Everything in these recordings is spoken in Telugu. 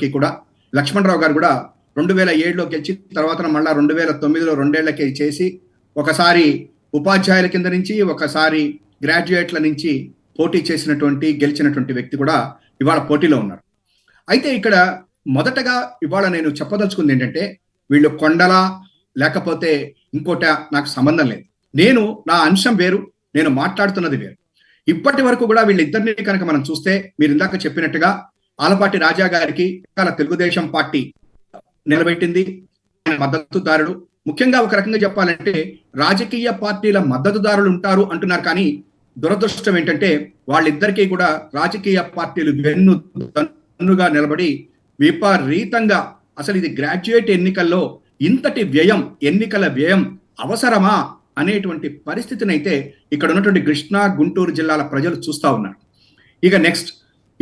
ఉన్నప్పటికీ కూడా లక్ష్మణరావు గారు కూడా రెండు వేల ఏడులో గెలిచి తర్వాత మళ్ళా రెండు వేల తొమ్మిదిలో రెండేళ్ళకి చేసి ఒకసారి ఉపాధ్యాయుల కింద నుంచి ఒకసారి గ్రాడ్యుయేట్ల నుంచి పోటీ చేసినటువంటి గెలిచినటువంటి వ్యక్తి కూడా ఇవాళ పోటీలో ఉన్నారు. అయితే ఇక్కడ మొదటగా ఇవాళ నేను చెప్పదలుచుకుంది ఏంటంటే వీళ్ళు కొండల లేకపోతే ఇంకోట నాకు సంబంధం లేదు. నేను నా అంశం వేరు నేను మాట్లాడుతున్నది వేరు. ఇప్పటి వరకు కూడా వీళ్ళిద్దరిని కనుక మనం చూస్తే మీరు ఇందాక చెప్పినట్టుగా ఆలపాటి రాజా గారికి ఇవాళ తెలుగుదేశం పార్టీ నిలబెట్టింది. ఆయన మద్దతుదారుడు. ముఖ్యంగా ఒక రకంగా చెప్పాలంటే రాజకీయ పార్టీల మద్దతుదారులు ఉంటారు అంటున్నారు కానీ దురదృష్టం ఏంటంటే వాళ్ళిద్దరికీ కూడా రాజకీయ పార్టీలు వెన్ను తన్నుగా నిలబడి విపరీతంగా అసలు ఇది గ్రాడ్యుయేట్ ఎన్నికల్లో ఇంతటి వ్యయం ఎన్నికల వ్యయం అవసరమా అనేటువంటి పరిస్థితిని అయితే ఇక్కడ ఉన్నటువంటి కృష్ణా గుంటూరు జిల్లాల ప్రజలు చూస్తా ఉన్నారు. ఇక నెక్స్ట్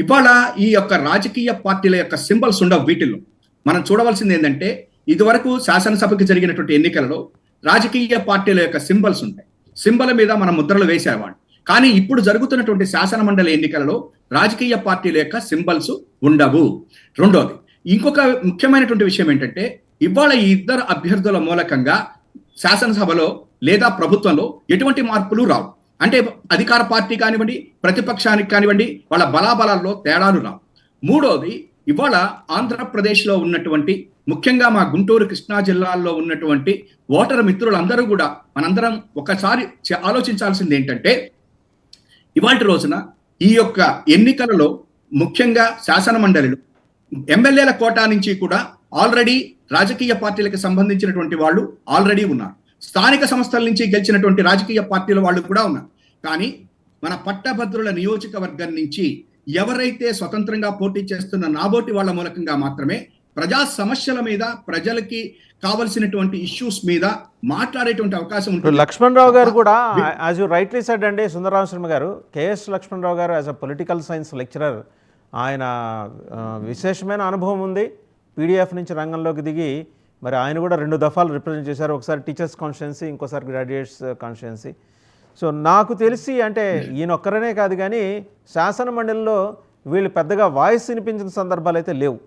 ఇవాళ ఈ యొక్క రాజకీయ పార్టీల యొక్క సింబల్స్ ఉండవు వీటిల్లో. మనం చూడవలసింది ఏంటంటే ఇదివరకు శాసనసభకి జరిగినటువంటి ఎన్నికలలో రాజకీయ పార్టీల యొక్క సింబల్స్ ఉంటాయి. సింబల్ మీద మనం ముద్రలు వేసేవాడు కానీ ఇప్పుడు జరుగుతున్నటువంటి శాసన మండలి ఎన్నికలలో రాజకీయ పార్టీల యొక్క సింబల్స్ ఉండవు. రెండోది ఇంకొక ముఖ్యమైనటువంటి విషయం ఏంటంటే ఇవాళ ఈ ఇద్దరు అభ్యర్థుల మూలకంగా శాసనసభలో లేదా ప్రభుత్వంలో ఎటువంటి మార్పులు రావు. అంటే అధికార పార్టీ కానివ్వండి ప్రతిపక్షానికి కానివ్వండి వాళ్ళ బలాబలాల్లో తేడాలు రావు. మూడోది ఇవాళ ఆంధ్రప్రదేశ్లో ఉన్నటువంటి ముఖ్యంగా మా గుంటూరు కృష్ణా జిల్లాల్లో ఉన్నటువంటి ఓటర్ మిత్రులందరూ కూడా మనందరం ఒకసారి ఆలోచించాల్సింది ఏంటంటే ఇవాటి రోజున ఈ యొక్క ఎన్నికలలో ముఖ్యంగా శాసన మండలిలో ఎమ్మెల్యేల కోటా నుంచి కూడా ఆల్రెడీ రాజకీయ పార్టీలకు సంబంధించినటువంటి వాళ్ళు ఆల్రెడీ ఉన్నారు. స్థానిక సంస్థల నుంచి గెలిచినటువంటి రాజకీయ పార్టీల వాళ్ళు కూడా ఉన్నారు. కానీ మన పట్టభద్రుల నియోజకవర్గం నుంచి ఎవరైతే స్వతంత్రంగా పోటీ చేస్తున్న నాబోటి వాళ్ళ మూలకంగా మాత్రమే ప్రజా సమస్యల మీద ప్రజలకి కావలసినటువంటి ఇష్యూస్ మీద మాట్లాడేటువంటి అవకాశం ఉంటుంది. లక్ష్మణ్ రావు గారు కూడా యాజ్ యూ రైట్లీ సెడ్ అండి సుందరరామ శర్మ గారు KS Laxman Rao garu as a political science lecturer ఆయన విశేషమైన అనుభవం ఉంది. పీడిఎఫ్ నుంచి రంగంలోకి దిగి మరి ఆయన కూడా రెండు దఫాలు రిప్రజెంట్ చేశారు. ఒకసారి టీచర్స్ కాన్స్టిట్యున్సీ ఇంకోసారి గ్రాడ్యుయేట్స్ కాన్స్టిట్యున్సీ సో నాకు తెలిసి అంటే ఈయన ఒక్కరనే కాదు కానీ శాసన మండలిలో వీళ్ళు పెద్దగా వాయిస్ వినిపించిన సందర్భాలు అయితే లేవు.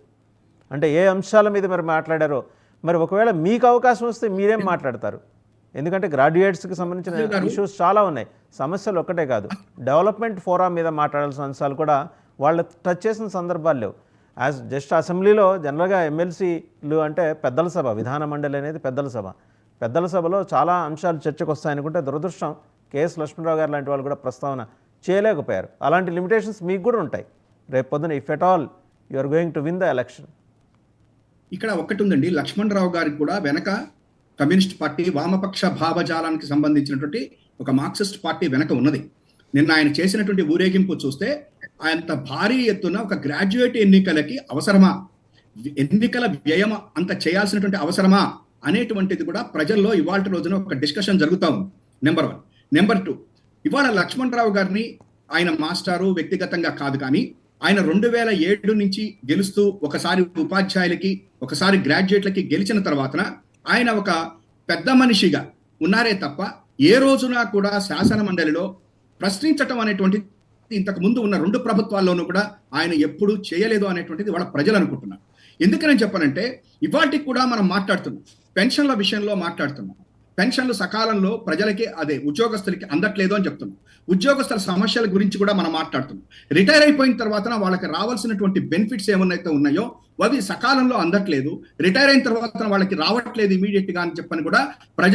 అంటే ఏ అంశాల మీద మరి మాట్లాడారో. మరి ఒకవేళ మీకు అవకాశం వస్తే మీరేం మాట్లాడతారు? ఎందుకంటే గ్రాడ్యుయేట్స్కి సంబంధించిన ఇష్యూస్ చాలా ఉన్నాయి. సమస్యలు ఒక్కటే కాదు. డెవలప్మెంట్ ఫోరా మీద మాట్లాడాల్సిన అంశాలు కూడా వాళ్ళు టచ్ చేసిన సందర్భాలు లేవు. యాజ్ జస్ట్ అసెంబ్లీలో జనరల్గా ఎమ్మెల్సీలు అంటే పెద్దల సభ విధాన మండలి అనేది పెద్దల సభ. పెద్దల సభలో చాలా అంశాలు చర్చకు వస్తాయనుకుంటే దురదృష్టం కేఎస్ లక్ష్మణరావు గారు లాంటి వాళ్ళు కూడా ప్రస్తావన చేయలేకపోయారు. అలాంటి లిమిటేషన్స్ మీకు కూడా ఉంటాయి. రేపు పొద్దున if at all you are going to win the election ఇక్కడ ఒకటి ఉందండి. లక్ష్మణ్ రావు గారికి కూడా వెనక కమ్యూనిస్ట్ పార్టీ వామపక్ష భావజాలానికి సంబంధించినటువంటి ఒక మార్క్సిస్ట్ పార్టీ వెనక ఉన్నది. నిన్న ఆయన చేసినటువంటి ఊరేగింపు చూస్తే అంత భారీ ఎత్తున ఒక గ్రాడ్యుయేట్ ఎన్నికలకి అవసరమా? ఎన్నికల వ్యయం అంత చేయాల్సినటువంటి అవసరమా? అనేటువంటిది కూడా ప్రజల్లో ఇవాళ రోజున ఒక డిస్కషన్ జరుగుతూ ఉంది. నెంబర్ వన్ నెంబర్ టూ ఇవాళ లక్ష్మణ్ రావు గారిని ఆయన మాస్టారు వ్యక్తిగతంగా కాదు కానీ ఆయన రెండు వేల ఏడు నుంచి గెలుస్తూ ఒకసారి ఉపాధ్యాయులకి ఒకసారి గ్రాడ్యుయేట్లకి గెలిచిన తర్వాతన ఆయన ఒక పెద్ద మనిషిగా ఉన్నారే తప్ప ఏ రోజున కూడా శాసన మండలిలో ప్రశ్నించటం అనేటువంటిది ఇంతకు ముందు ఉన్న రెండు ప్రభుత్వాల్లోనూ కూడా ఆయన ఎప్పుడు చేయలేదు అనేటువంటిది వాళ్ళ ప్రజలు అనుకుంటున్నారు. ఎందుకని చెప్పానంటే ఇవాటికి కూడా మనం మాట్లాడుతున్నాం. పెన్షన్ల విషయంలో మాట్లాడుతున్నాం. పెన్షన్లు సకాలంలో ప్రజలకి అదే ఉద్యోగస్తులకి అందట్లేదు అని చెప్తున్నాం. ఉద్యోగస్తుల సమస్యల గురించి కూడా మనం మాట్లాడుతున్నాం. రిటైర్ అయిపోయిన తర్వాత వాళ్ళకి రావాల్సినటువంటి బెనిఫిట్స్ ఏమన్నైతే ఉన్నాయో అవి సకాలంలో అందట్లేదు. రిటైర్ అయిన తర్వాత వాళ్ళకి రావట్లేదు ఇమీడియట్గా అని చెప్పని కూడా ప్రజలు